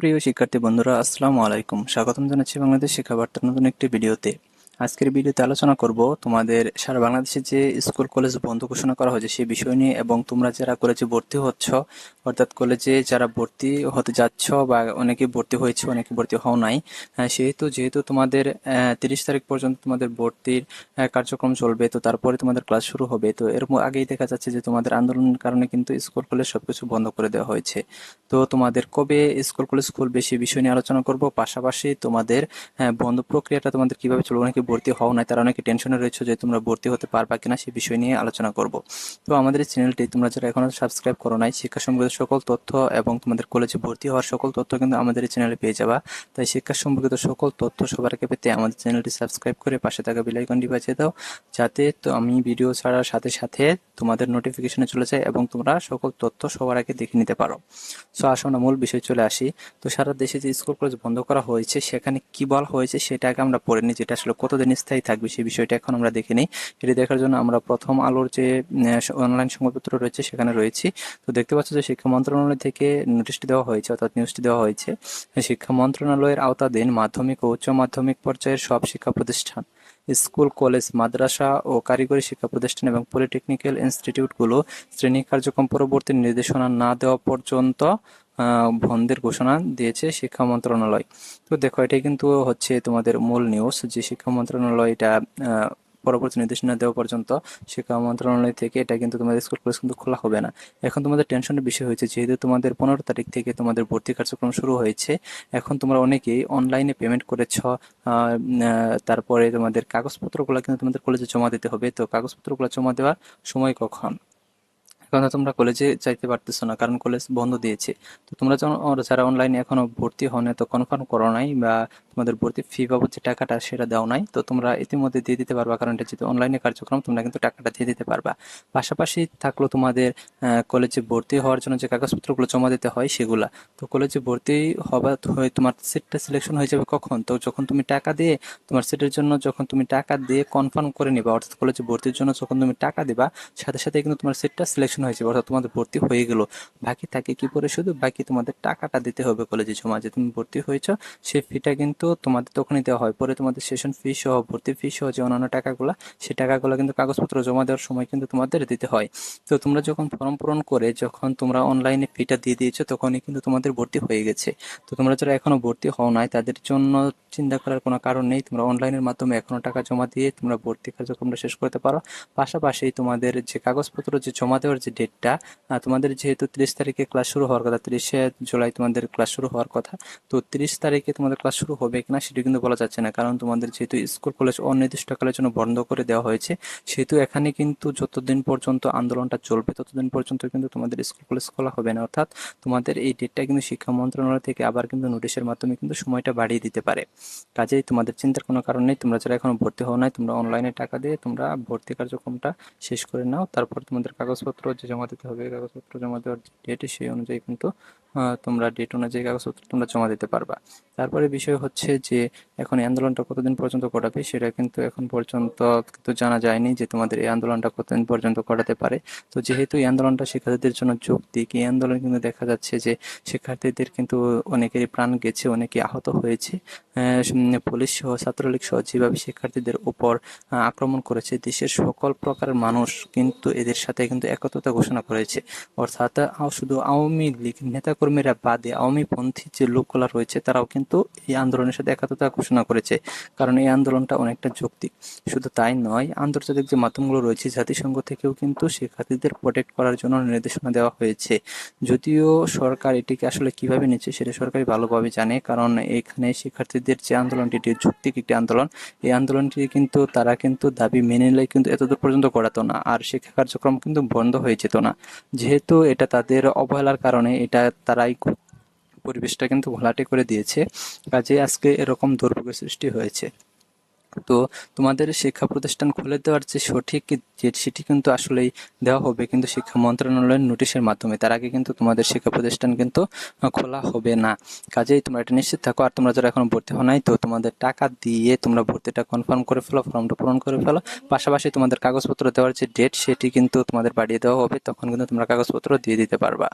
প্রিয় শিক্ষার্থী বন্ধুরা, আসসালামু আলাইকুম। স্বাগতম জানাচ্ছি বাংলাদেশ শিক্ষা বার্তার নতুন একটি ভিডিওতে। আজকের ভিডিওতে আলোচনা করব তোমাদের সারা বাংলাদেশে যে স্কুল, কলেজ বন্ধ ঘোষণা করা হয়েছে সেই বিষয় নিয়ে এবং তোমরা যারা কলেজে ভর্তি হচ্ছ, অর্থাৎ কলেজে যারা ভর্তি হতে যাচ্ছ বা অনেকে ভর্তি হয়েছে, অনেকে ভর্তি হও নাই সেহেতু, যেহেতু তোমাদের তিরিশ তারিখ পর্যন্ত তোমাদের ভর্তির কার্যক্রম চলবে, তো তারপরে তোমাদের ক্লাস শুরু হবে। তো এর আগেই দেখা যাচ্ছে যে তোমাদের আন্দোলনের কারণে কিন্তু স্কুল, কলেজ সবকিছু বন্ধ করে দেওয়া হয়েছে। তো তোমাদের কবে স্কুল কলেজ খুলবে সেই বিষয় নিয়ে আলোচনা করব? পাশাপাশি তোমাদের হ্যাঁ, বন্ধ প্রক্রিয়াটা তোমাদের কীভাবে চলবে? অনেকে ভর্তি হও না তারা অনেকে টেনশনে রয়েছে যে তোমরা ভর্তি হতে পারবা কিনা সেই বিষয় নিয়ে আলোচনা করব। তো আমাদের চ্যানেলটি তোমরা যারা এখনও সাবস্ক্রাইব করো নাই শিক্ষা সম্পর্কিত সকল তথ্য এবং তোমাদের কলেজে ভর্তি হওয়ার সকল তথ্য কিন্তু আমাদের এই চ্যানেলে পেয়ে যাবা। তাই শিক্ষা সম্পর্কিত সকল তথ্য সবার আগে পেতে আমাদের চ্যানেলটি সাবস্ক্রাইব করে পাশে থাকা বেল আইকনটি বাজিয়ে দাও যাতে তো আমি ভিডিও ছাড়ার সাথে সাথে তোমাদের নোটিফিকেশনে চলে যায় এবং তোমরা সকল তথ্য সবার আগে দেখে নিতে পারো। সো আসুন মূল বিষয় চলে আসি। তো সারা দেশে যে স্কুল কলেজ বন্ধ করা হয়েছে, সেখানে কি বলা হয়েছে সেটা আগে আমরা পড়ে নিই, যেটা আসলে কতদিন স্থায়ী থাকবে সেই বিষয়টা এখন আমরা দেখে নিই। এটি দেখার জন্য আমরা প্রথম আলোর যে অনলাইন সংবাদপত্র রয়েছে সেখানে রয়েছি। তো দেখতে পাচ্ছ যে শিক্ষা মন্ত্রণালয় থেকে নোটিশটি দেওয়া হয়েছে, অর্থাৎ নিউজটি দেওয়া হয়েছে। শিক্ষা মন্ত্রণালয়ের আওতাধীন মাধ্যমিক ও উচ্চ মাধ্যমিক পর্যায়ের সব শিক্ষা প্রতিষ্ঠান স্কুল, কলেজ, মাদ্রাসা ও কারিগরি শিক্ষা প্রতিষ্ঠান এবং পলিটেকনিক্যাল ইনস্টিটিউটগুলো শ্রেণি কার্যক্রম পরবর্তী নির্দেশনা না দেওয়া পর্যন্ত বন্ধের ঘোষণা দিয়েছে শিক্ষা মন্ত্রণালয়। তো দেখো, এটাই কিন্তু হচ্ছে তোমাদের মূল নিউজ যে শিক্ষা মন্ত্রণালয় এটা পরবর্তী নির্দেশনা দেওয়া পর্যন্ত শিক্ষা মন্ত্রণালয় থেকে এটা কিন্তু তোমাদের স্কুল কলেজ কিন্তু খোলা হবে না। এখন তোমাদের টেনশনের বিষয় হয়েছে, যেহেতু তোমাদের পনেরো তারিখ থেকে তোমাদের ভর্তি কার্যক্রম শুরু হয়েছে, এখন তোমরা অনেকেই অনলাইনে পেমেন্ট করেছ তারপরে তোমাদের কাগজপত্রগুলো কিন্তু তোমাদের কলেজে জমা দিতে হবে। তো কাগজপত্রগুলো জমা দেওয়ার সময় কখন? এখন তোমরা কলেজে যাইতে পারতেছো না, কারণ কলেজ বন্ধ দিয়েছে। তো তোমরা যারা অনলাইনে এখনও ভর্তি হও না তো কনফার্ম করো নাই বা তোমাদের ভর্তি ফি বাবদ যে টাকাটা সেটা দেওয়া নাই, তো তোমরা ইতিমধ্যে দিয়ে দিতে পারবা। কারণ এটা যেহেতু অনলাইনে কার্যক্রম, তোমরা কিন্তু টাকাটা দিয়ে দিতে পারবা। পাশাপাশি থাকল তোমাদের কলেজে ভর্তি হওয়ার জন্য যে কাগজপত্রগুলো জমা দিতে হয় সেগুলা। তো কলেজে ভর্তি হবা, হয়ে তোমার সিটটা সিলেকশন হয়ে যাবে কখন? তো যখন তুমি টাকা দিয়ে, তোমার সিটের জন্য যখন তুমি টাকা দিয়ে কনফার্ম করে নিবা, অর্থাৎ কলেজে ভর্তির জন্য যখন তুমি টাকা দিবা, সাথে সাথে কিন্তু তোমার সিটটা সিলেকশন হয়ে যাবে, অর্থাৎ তোমাদের ভর্তি হয়ে গেলো। বাকি থাকে কি পরে শুধু? বাকি তোমাদের টাকাটা দিতে হবে কলেজে জমা। যে তুমি ভর্তি হয়েছো সেই ফিটা কিন্তু তোমাদের তখনই দেওয়া হয়। পরে তোমাদের সেশন ফি সহ, ভর্তি ফি সহ যে অন্যান্য টাকাগুলো সেই টাকাগুলো কিন্তু কাগজপত্র জমা দেওয়ার সময় কিন্তু তোমাদের দিতে হয়। তো তোমরা যখন ফর্ম পূরণ করে, যখন তোমরা অনলাইনে ফিটা দিয়ে দিয়েছ, তখনই কিন্তু তোমাদের ভর্তি হয়ে গেছে। তো তোমরা যারা এখনও ভর্তি হও নাই, তাদের জন্য চিন্তা করার কোনো কারণ নেই। তোমরা অনলাইনের মাধ্যমে এখনও টাকা জমা দিয়ে তোমরা ভর্তি কার্যক্রমটা শেষ করতে পারো। পাশাপাশি তোমাদের যে কাগজপত্র, যে জমা দেওয়ার যে ডেটটা তোমাদের যেহেতু তিরিশ তারিখে ক্লাস শুরু হওয়ার কথা, তিরিশে জুলাই তোমাদের ক্লাস শুরু হওয়ার কথা, তো তিরিশ তারিখে তোমাদের ক্লাস শুরু হবে কিনা সেটা কিন্তু বলা যাচ্ছে না। কারণ তোমাদের যেহেতু স্কুল, কলেজ অনির্দিষ্টকালের জন্য বন্ধ করে দেওয়া হয়েছে, সেহেতু এখানে কিন্তু যতদিন পর্যন্ত আন্দোলনটা চলবে, ততদিন পর্যন্ত কিন্তু তোমাদের স্কুল, কলেজ খোলা হবে না। অর্থাৎ তোমাদের এই ডেটটা কিন্তু শিক্ষা মন্ত্রণালয় থেকে আবার কিন্তু নোটিশের মাধ্যমে কিন্তু সময়টা বাড়িয়ে দিতে পারে। কাজেই তোমাদের চিন্তার কোনো কারণ নেই, তোমরা যারা এখনও ভর্তি হও নাই, তোমরা অনলাইনে টাকা দিয়ে তোমরা ভর্তি কার্যক্রমটা শেষ করে নাও। তারপর তোমাদের কাগজপত্র যে জমা দিতে হবে কাগজপত্র জমা দেওয়ার ডেট সেই অনুযায়ী কিন্তু তোমরা ডেট অনুযায়ী কাগজপত্র তোমরা জমা দিতে পারবা। তারপরে বিষয় হচ্ছে যে এখন এই আন্দোলনটা কতদিন পর্যন্ত করাবে সেটা কিন্তু এখন পর্যন্ত কিন্তু জানা যায়নি যে তোমাদের এই আন্দোলনটা কতদিন পর্যন্ত করাতে পারে। তো যেহেতু এই আন্দোলনটা শিক্ষার্থীদের জন্য যৌক্তিক, এই আন্দোলন কিন্তু দেখা যাচ্ছে যে শিক্ষার্থীদের কিন্তু অনেকেরই প্রাণ গেছে অনেকে আহত হয়েছে। পুলিশ সহ, ছাত্রলীগ সহ যেভাবে শিক্ষার্থীদের উপর আক্রমণ করেছে, দেশের সকল প্রকারের মানুষ কিন্তু এদের সাথে কিন্তু একত্রতা ঘোষণা করেছে। অর্থাৎ শুধু আওয়ামী লীগ নেতাকর্মীরা বাদে আওয়ামী পন্থী যে লোকগুলা রয়েছে তারাও কিন্তু এই আন্দোলনের সাথে একত্রতা ঘোষণা করেছে, কারণ এই আন্দোলনটা অনেকটা যৌক্তিক। শুধু তাই নয়, আন্তর্জাতিক যে মাধ্যমগুলো রয়েছে, জাতিসংঘ থেকেও কিন্তু শিক্ষার্থীদের প্রোটেক্ট করার জন্য নির্দেশনা দেওয়া হয়েছে। যদিও সরকার এটিকে আসলে কীভাবে নিচ্ছে সেটা সরকারই ভালোভাবে জানে, কারণ এখানে শিক্ষার্থীদের যে আন্দোলনটি, এটি যৌক্তিক একটি আন্দোলন। এই আন্দোলনটি কিন্তু, তারা কিন্তু দাবি মেনে নিলে কিন্তু এতদূর পর্যন্ত করাতো না, আর শিক্ষা কার্যক্রম কিন্তু বন্ধ হয়ে যেত না। যেহেতু এটা তাদের অবহেলার কারণে, এটা তারাই পরিবেশটা কিন্তু ঘোলাটে করে দিয়েছে। কাজে আজকে এরকম দুর্ভোগের সৃষ্টি হয়েছে। তো তোমাদের শিক্ষা প্রতিষ্ঠান খুলে দেওয়ার যে সঠিক সেটি কিন্তু আসলেই দেওয়া হবে। কিন্তু শিক্ষা মন্ত্রণালয়ের নোটিশের মাধ্যমে তার আগে কিন্তু তোমাদের শিক্ষা প্রতিষ্ঠান কিন্তু খোলা হবে না। কাজেই তোমরা এটা নিশ্চিত থাকো। আর তোমরা যারা এখন ভর্তি হও নাই, তো তোমাদের টাকা দিয়ে তোমরা ভর্তিটা কনফার্ম করে ফেলো ফর্মটা পূরণ করে ফেলো। পাশাপাশি তোমাদের কাগজপত্র দেওয়ার যে ডেট সেটি কিন্তু তোমাদের বাড়িয়ে দেওয়া হবে। তখন কিন্তু তোমরা কাগজপত্র দিয়ে দিতে পারবা।